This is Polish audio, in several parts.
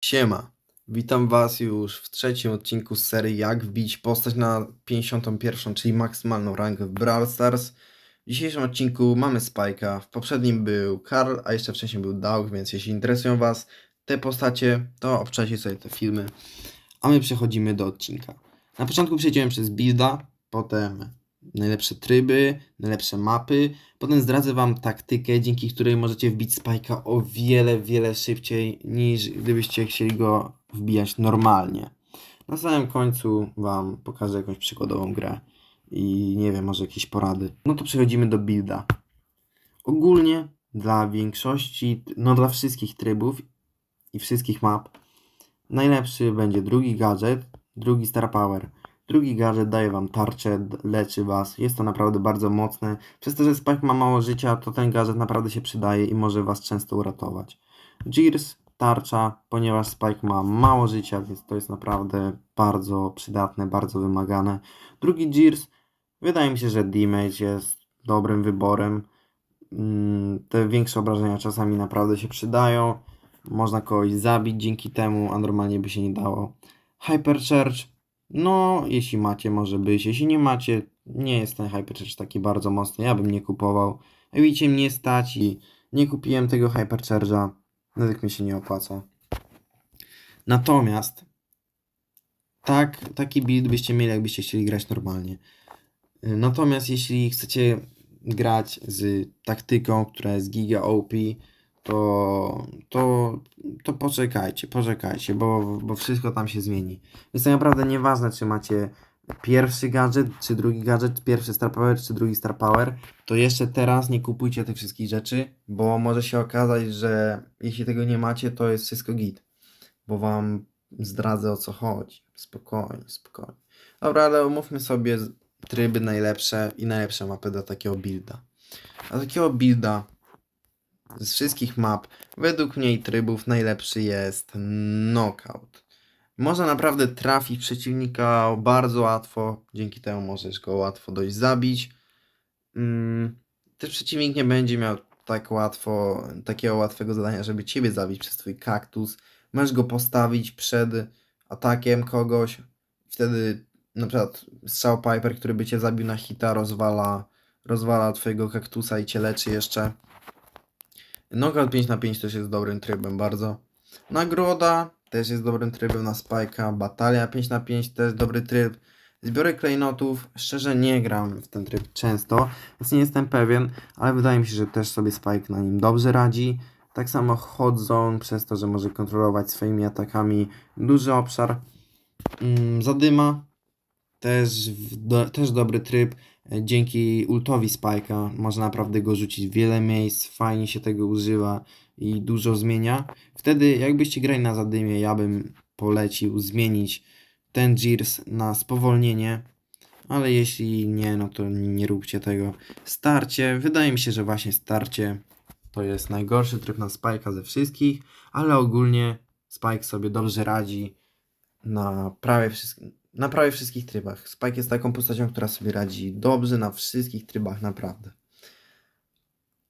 Siema, witam Was już w trzecim odcinku z serii Jak wbić postać na 51, czyli maksymalną rangę w Brawl Stars. W dzisiejszym odcinku mamy Spike'a, w poprzednim był Karl, a jeszcze wcześniej był Dawg, więc jeśli interesują Was te postacie, to obczajcie sobie te filmy. A my przechodzimy do odcinka. Na początku przejdziemy przez builda, potem najlepsze tryby, najlepsze mapy. Potem zdradzę Wam taktykę, dzięki której możecie wbić Spike'a o wiele, wiele szybciej niż gdybyście chcieli go wbijać normalnie. Na samym końcu Wam pokażę jakąś przykładową grę i nie wiem, może jakieś porady. No to przechodzimy do builda. Ogólnie dla większości, no dla wszystkich trybów i wszystkich map najlepszy będzie drugi gadżet, drugi Star Power. Drugi gadżet daje wam tarczę, leczy was. Jest to naprawdę bardzo mocne. Przez to, że Spike ma mało życia, to ten gadżet naprawdę się przydaje i może was często uratować. Gears, tarcza, ponieważ Spike ma mało życia, więc to jest naprawdę bardzo przydatne, bardzo wymagane. Drugi Gears, wydaje mi się, że damage jest dobrym wyborem. Mm, Te większe obrażenia czasami naprawdę się przydają. Można kogoś zabić dzięki temu, a normalnie by się nie dało. Hypercharge, no, jeśli macie, może być. Jeśli nie macie, nie jest ten Hypercharge taki bardzo mocny. Ja bym nie kupował. Jak widzicie, mnie stać i nie kupiłem tego Hypercharge'a. Nawet mi się nie opłaca. Natomiast tak, taki build byście mieli, jakbyście chcieli grać normalnie. Natomiast jeśli chcecie grać z taktyką, która jest giga OP, to, to, to poczekajcie, poczekajcie, bo, bo wszystko tam się zmieni. Jest tak naprawdę nieważne, czy macie pierwszy gadżet, czy drugi gadżet, pierwszy Star Power, czy drugi Star Power, to jeszcze teraz nie kupujcie tych wszystkich rzeczy, bo może się okazać, że jeśli tego nie macie, to jest wszystko git, bo wam zdradzę o co chodzi. Spokojnie, spokojnie. Dobra, ale omówmy sobie tryby najlepsze i najlepsze mapy do takiego builda. A takiego builda z wszystkich map, według mnie i trybów, najlepszy jest Knockout. Można naprawdę trafić przeciwnika bardzo łatwo, dzięki temu możesz go łatwo dość zabić. Mm, też przeciwnik nie będzie miał tak łatwo, takiego łatwego zadania, żeby ciebie zabić przez twój kaktus. Możesz go postawić przed atakiem kogoś, wtedy na przykład strzał Piper, który by cię zabił na hita, rozwala, rozwala twojego kaktusa i cię leczy jeszcze. Knockout 5 na 5 też jest dobrym trybem bardzo. Nagroda też jest dobrym trybem na Spike'a. Batalia 5 na 5 też dobry tryb. Zbiory klejnotów, szczerze nie gram w ten tryb często, więc nie jestem pewien, ale wydaje mi się, że też sobie Spike na nim dobrze radzi. Tak samo Hot Zone, przez to, że może kontrolować swoimi atakami duży obszar. Mm, Zadyma, też, do, też dobry tryb. Dzięki ultowi Spike'a można naprawdę go rzucić w wiele miejsc, fajnie się tego używa i dużo zmienia. Wtedy jakbyście grali na zadymie, ja bym polecił zmienić ten Gears na spowolnienie, ale jeśli nie, no to nie róbcie tego. Starcie, wydaje mi się, że właśnie starcie to jest najgorszy tryb na Spike'a ze wszystkich, ale ogólnie Spike sobie dobrze radzi na prawie, wszystkich, na prawie wszystkich trybach. Spike jest taką postacią, która sobie radzi dobrze na wszystkich trybach, naprawdę.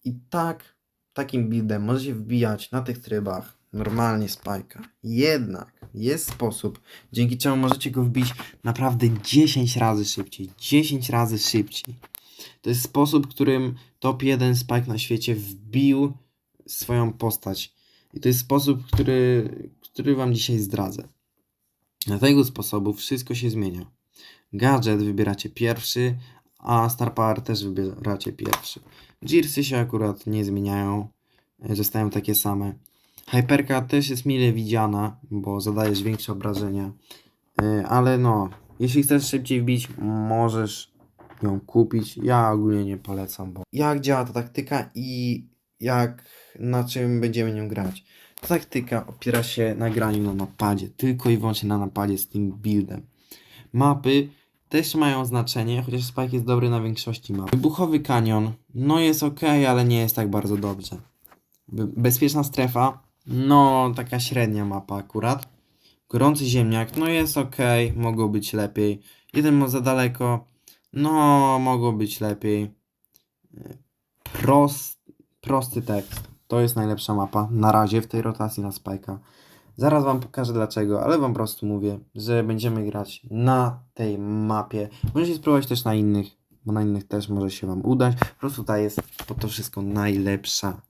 I tak, takim buildem może się wbijać na tych trybach normalnie Spike'a. Jednak jest sposób, dzięki czemu możecie go wbić naprawdę 10 razy szybciej. 10 razy szybciej. To jest sposób, którym top 1 Spike na świecie wbił swoją postać. I to jest sposób, który, który wam dzisiaj zdradzę. Na tego sposobu wszystko się zmienia. Gadżet wybieracie pierwszy, a Star Power też wybieracie pierwszy. Gearsy się akurat nie zmieniają, e, zostają takie same. Hyperka też jest mile widziana, bo zadajesz większe obrażenia. E, Ale no, jeśli chcesz szybciej wbić, możesz ją kupić. Ja ogólnie nie polecam, bo jak działa ta taktyka i jak na czym będziemy nią grać. Ta taktyka opiera się na graniu na napadzie, tylko i wyłącznie na napadzie z tym buildem. Mapy też mają znaczenie, chociaż Spike jest dobry na większości map. Wybuchowy kanion, no jest ok, ale nie jest tak bardzo dobrze. Be- bezpieczna strefa, no taka średnia mapa akurat. Gorący ziemniak, no jest ok, mogło być lepiej. Jeden za daleko, no mogło być lepiej. Prost, prosty tekst, to jest najlepsza mapa na razie w tej rotacji na Spike'a. Zaraz wam pokażę dlaczego, ale wam po prostu mówię, że będziemy grać na tej mapie. Możecie spróbować też na innych, bo na innych też może się wam udać. Po prostu ta jest po to wszystko najlepsza.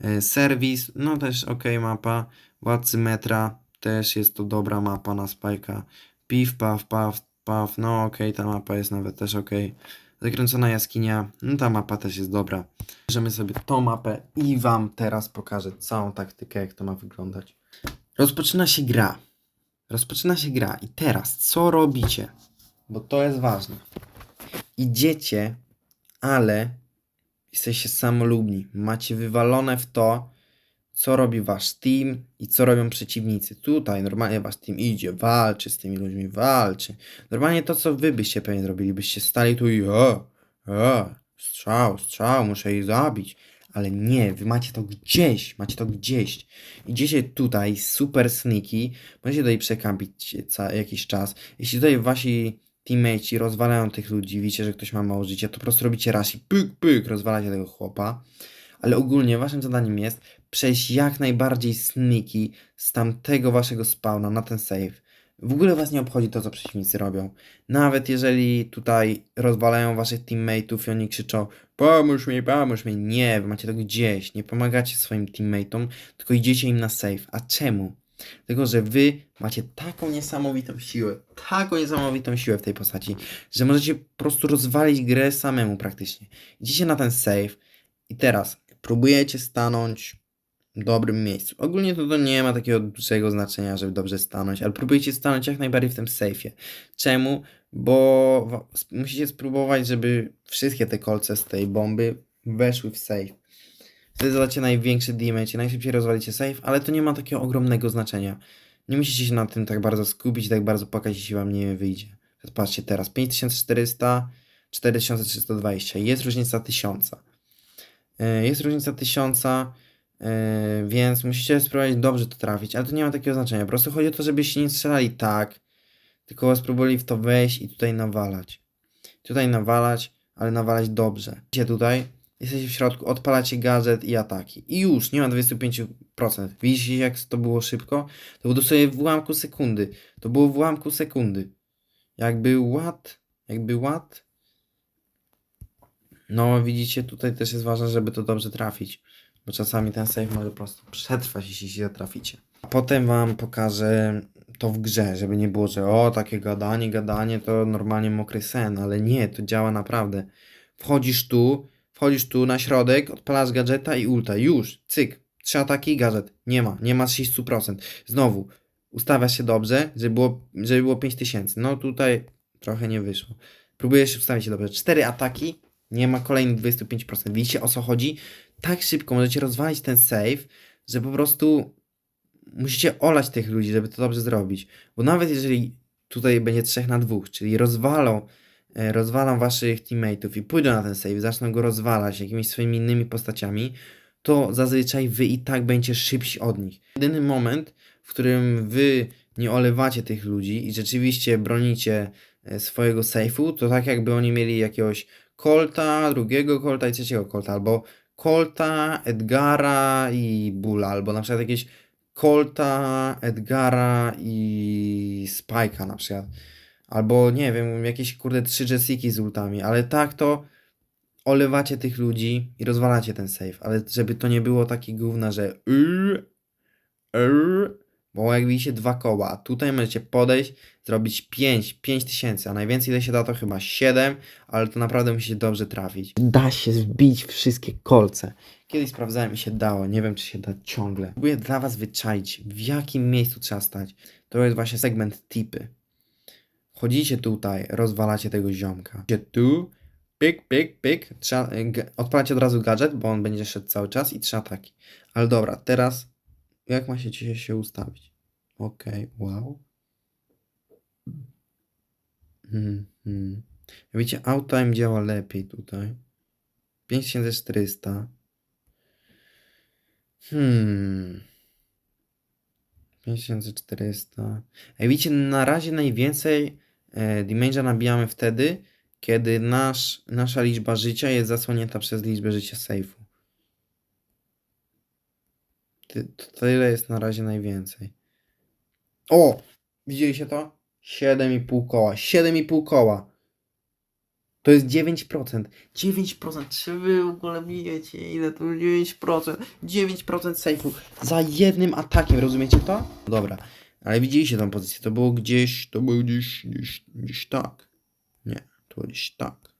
E, Serwis, no też ok mapa. Władcy metra, też jest to dobra mapa na spajka. Piw, paw, paw, paw, no ok, ta mapa jest nawet też ok. Zakręcona jaskinia, no ta mapa też jest dobra. Bierzemy sobie tą mapę i wam teraz pokażę całą taktykę, jak to ma wyglądać. Rozpoczyna się gra. Rozpoczyna się gra i teraz co robicie? Bo to jest ważne. Idziecie, ale jesteście samolubni. Macie wywalone w to, co robi wasz team i co robią przeciwnicy. Tutaj normalnie wasz team idzie, walczy z tymi ludźmi, walczy. Normalnie to, co wy byście pewnie zrobili, byście stali tu i o, o, strzał, strzał, muszę ich zabić. Ale nie, wy macie to gdzieś, macie to gdzieś. Idziecie tutaj, super sneaky, możecie tutaj przekampić jakiś czas. Jeśli tutaj wasi teammateci rozwalają tych ludzi, widzicie, że ktoś ma mało życia, to po prostu robicie raz i pyk, pyk, rozwalacie tego chłopa. Ale ogólnie waszym zadaniem jest przejść jak najbardziej sneaky z tamtego waszego spawna na ten save. W ogóle was nie obchodzi to, co przeciwnicy robią. Nawet jeżeli tutaj rozwalają waszych teammateów i oni krzyczą pomóż mi, pomóż mi. Nie, wy macie to gdzieś. Nie pomagacie swoim teammateom, tylko idziecie im na save. A czemu? Dlatego, że wy macie taką niesamowitą siłę, taką niesamowitą siłę w tej postaci, że możecie po prostu rozwalić grę samemu praktycznie. Idziecie na ten save i teraz próbujecie stanąć w dobrym miejscu. Ogólnie to, to nie ma takiego dużego znaczenia, żeby dobrze stanąć, ale próbujecie stanąć jak najbardziej w tym safe'ie. Czemu? Bo musicie spróbować, żeby wszystkie te kolce z tej bomby weszły w safe. Wtedy zadacie największy damage najszybciej rozwalicie safe, ale to nie ma takiego ogromnego znaczenia. Nie musicie się na tym tak bardzo skupić, tak bardzo płakać, jeśli wam nie wyjdzie. Patrzcie teraz, 5400, 4320, jest różnica 1000. E, Jest różnica 1000, e, więc musicie spróbować dobrze to trafić, ale to nie ma takiego znaczenia. Po prostu chodzi o to, żebyście nie strzelali tak, tylko spróbowali w to wejść i tutaj nawalać. Tutaj nawalać, ale nawalać dobrze. Idziecie tutaj, jesteście w środku, odpalacie gadżet i ataki. I już, nie ma 25%. Widzicie jak to było szybko? To było dosłownie w ułamku sekundy. To było w ułamku sekundy. Jakby ład, jakby ład. No widzicie, tutaj też jest ważne, żeby to dobrze trafić. Bo czasami ten save może po prostu przetrwać, jeśli się traficie. Potem wam pokażę to w grze, żeby nie było, że o, takie gadanie, gadanie to normalnie mokry sen, ale nie, to działa naprawdę. Wchodzisz tu, wchodzisz tu na środek, odpalasz gadżeta i ulta, już, cyk, trzy ataki i gadżet, nie ma, nie ma 600%. Znowu, ustawiasz się dobrze, żeby było, żeby było 5000, no tutaj trochę nie wyszło. Próbujesz ustawić się dobrze, cztery ataki, nie ma kolejnych 25%. Widzicie o co chodzi? Tak szybko możecie rozwalić ten save, że po prostu musicie olać tych ludzi, żeby to dobrze zrobić. Bo nawet jeżeli tutaj będzie 3 na 2, czyli rozwalą, e, rozwalą waszych teammateów i pójdą na ten save, zaczną go rozwalać jakimiś swoimi innymi postaciami, to zazwyczaj wy i tak będziecie szybsi od nich. Jedyny moment, w którym wy nie olewacie tych ludzi i rzeczywiście bronicie e, swojego safe'u, to tak jakby oni mieli jakiegoś Colta, drugiego Colta i trzeciego Colta, albo Colta, Edgara i Bulla, albo na przykład jakieś Colta, Edgara i Spike'a na przykład. Albo nie wiem, jakieś kurde trzy Jessiki z ultami, ale tak to olewacie tych ludzi i rozwalacie ten save, ale żeby to nie było takie gówna, że yy, yy, bo jak widzicie dwa koła, a tutaj możecie podejść, zrobić 5, 5 tysięcy, a najwięcej ile się da to chyba 7, ale to naprawdę musicie dobrze trafić. Da się wbić wszystkie kolce. Kiedyś sprawdzałem i się dało, nie wiem czy się da ciągle. Próbuję dla was wyczaić, w jakim miejscu trzeba stać. To jest właśnie segment tipy. Chodzicie tutaj, rozwalacie tego ziomka. Idziecie tu, pyk, pyk, pyk. Trzeba, g- odpalacie od razu gadżet, bo on będzie szedł cały czas i trzy ataki. Ale dobra, teraz jak ma się dzisiaj się ustawić? Okej, wow. Mhm. Wiecie, outtime działa lepiej tutaj. 5400. Hmm. 5400. Ej, widzicie, na razie najwięcej e, damage'a nabijamy wtedy, kiedy nasz, nasza liczba życia jest zasłonięta przez liczbę życia safe'u. To tyle jest na razie najwięcej. O! Widzieliście to? 7,5 koła. 7,5 koła. To jest 9%. 9%. Czy wy w ogóle wiecie ile to 9%? 9% sejfu za jednym atakiem, rozumiecie to? Dobra, ale widzieliście tą pozycję. To było gdzieś, to było gdzieś, gdzieś, gdzieś tak. Nie, to było gdzieś tak.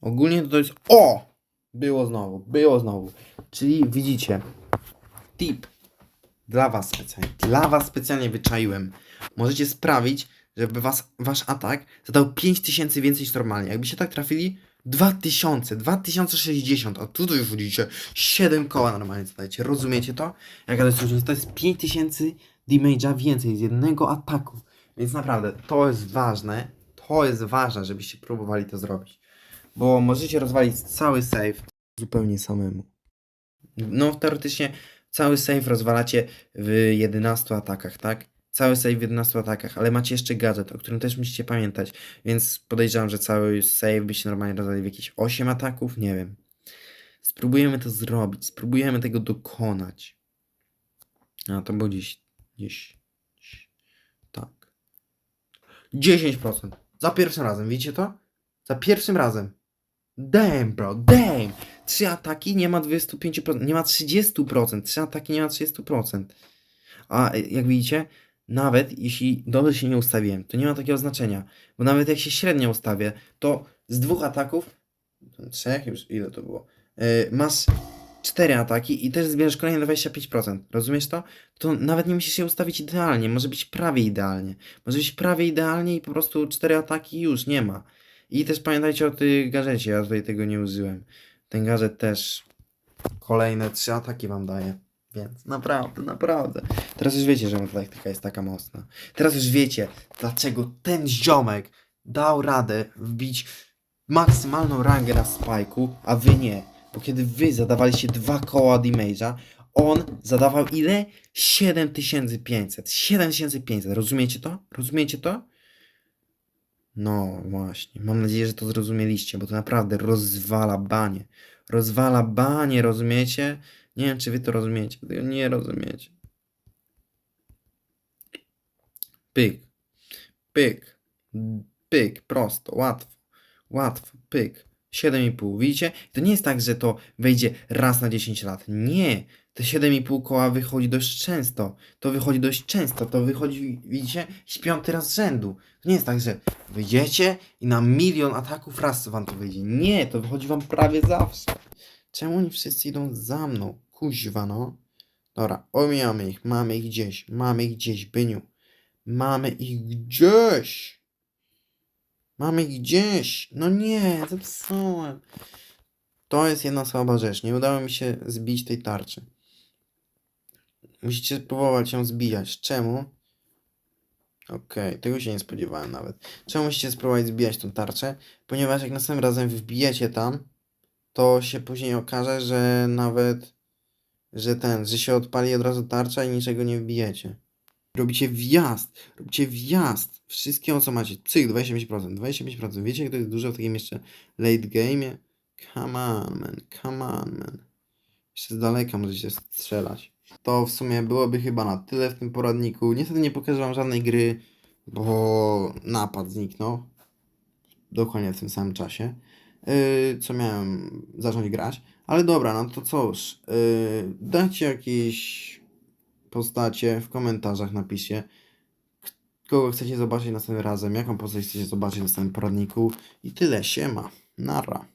Ogólnie to jest... O! Było znowu, było znowu. Czyli widzicie, tip dla was specjalnie, dla was specjalnie wyczaiłem. Możecie sprawić, żeby was, wasz atak zadał 5000 więcej niż normalnie. Jakbyście tak trafili, 2000, 2060, a tu już widzicie, 7 koła normalnie zadajecie. Rozumiecie to? To jest różnica? To jest 5000 damage'a więcej z jednego ataku. Więc naprawdę, to jest ważne, to jest ważne, żebyście próbowali to zrobić. Bo możecie rozwalić cały save zupełnie samemu. No, teoretycznie cały save rozwalacie w 11 atakach, tak? Cały save w 11 atakach, ale macie jeszcze gadżet, o którym też musicie pamiętać, więc podejrzewam, że cały save byście normalnie rozwalili w jakieś 8 ataków, nie wiem. Spróbujemy to zrobić, spróbujemy tego dokonać. A to było gdzieś, gdzieś, gdzieś tak. 10%. Za pierwszym razem, widzicie to? Za pierwszym razem. Damn, bro, damn! Trzy ataki nie ma 25%, nie ma 30%. Trzy ataki nie ma 30%. A y, jak widzicie, nawet jeśli dobrze się nie ustawiłem, to nie ma takiego znaczenia. Bo nawet jak się średnio ustawię, to z dwóch ataków, trzech już, ile to było? Yy, masz cztery ataki i też zbierzesz kolejne 25%. Rozumiesz to? To nawet nie musisz się ustawić idealnie, może być prawie idealnie. Może być prawie idealnie i po prostu cztery ataki już nie ma. I też pamiętajcie o tym gadżecie, ja tutaj tego nie użyłem. Ten gadżet też kolejne trzy ataki wam daje. Więc naprawdę, naprawdę. Teraz już wiecie, że ta taktyka jest taka mocna. Teraz już wiecie, dlaczego ten ziomek dał radę wbić maksymalną rangę na spajku, a wy nie. Bo kiedy wy zadawaliście dwa koła damage'a, on zadawał ile? 7500. 7500. Rozumiecie to? Rozumiecie to? No właśnie, mam nadzieję, że to zrozumieliście, bo to naprawdę rozwala banie. Rozwala banie, rozumiecie? Nie wiem, czy wy to rozumiecie, tego nie rozumiecie. Pyk, pyk, pyk, prosto, łatwo, łatwo, pyk. 7,5, widzicie? To nie jest tak, że to wejdzie raz na 10 lat. Nie, te 7,5 koła wychodzi dość często. To wychodzi dość często, to wychodzi, widzicie, z piąty raz z rzędu. To nie jest tak, że wyjdziecie i na milion ataków raz wam to wyjdzie. Nie, to wychodzi wam prawie zawsze. Czemu oni wszyscy idą za mną? Kuźwa, no. Dobra, omijamy ich, mamy ich gdzieś, mamy ich gdzieś, Byniu. Mamy ich gdzieś. Mamy ich gdzieś. No nie, zepsułem. To jest jedna słaba rzecz. Nie udało mi się zbić tej tarczy. Musicie spróbować ją zbijać. Czemu? Okej, tego się nie spodziewałem nawet. Czemu musicie spróbować zbijać tą tarczę? Ponieważ jak następnym razem wbijecie tam, to się później okaże, że nawet, że ten, że się odpali od razu tarcza i niczego nie wbijecie. Robicie wjazd, robicie wjazd. Wszystkiego co macie. Cyk, 25%, 25%. Wiecie jak to jest dużo w takim jeszcze late game'ie? Come on, man, come on, man. Jeszcze z daleka możecie strzelać. To w sumie byłoby chyba na tyle w tym poradniku. Niestety nie pokażę wam żadnej gry, bo napad zniknął. Dokładnie w tym samym czasie. Yy, co miałem zacząć grać. Ale dobra, no to cóż. Yy, dajcie jakieś postacie w komentarzach, napiszcie. Kogo chcecie zobaczyć następnym razem, jaką postać chcecie zobaczyć w następnym poradniku. I tyle, siema. Nara.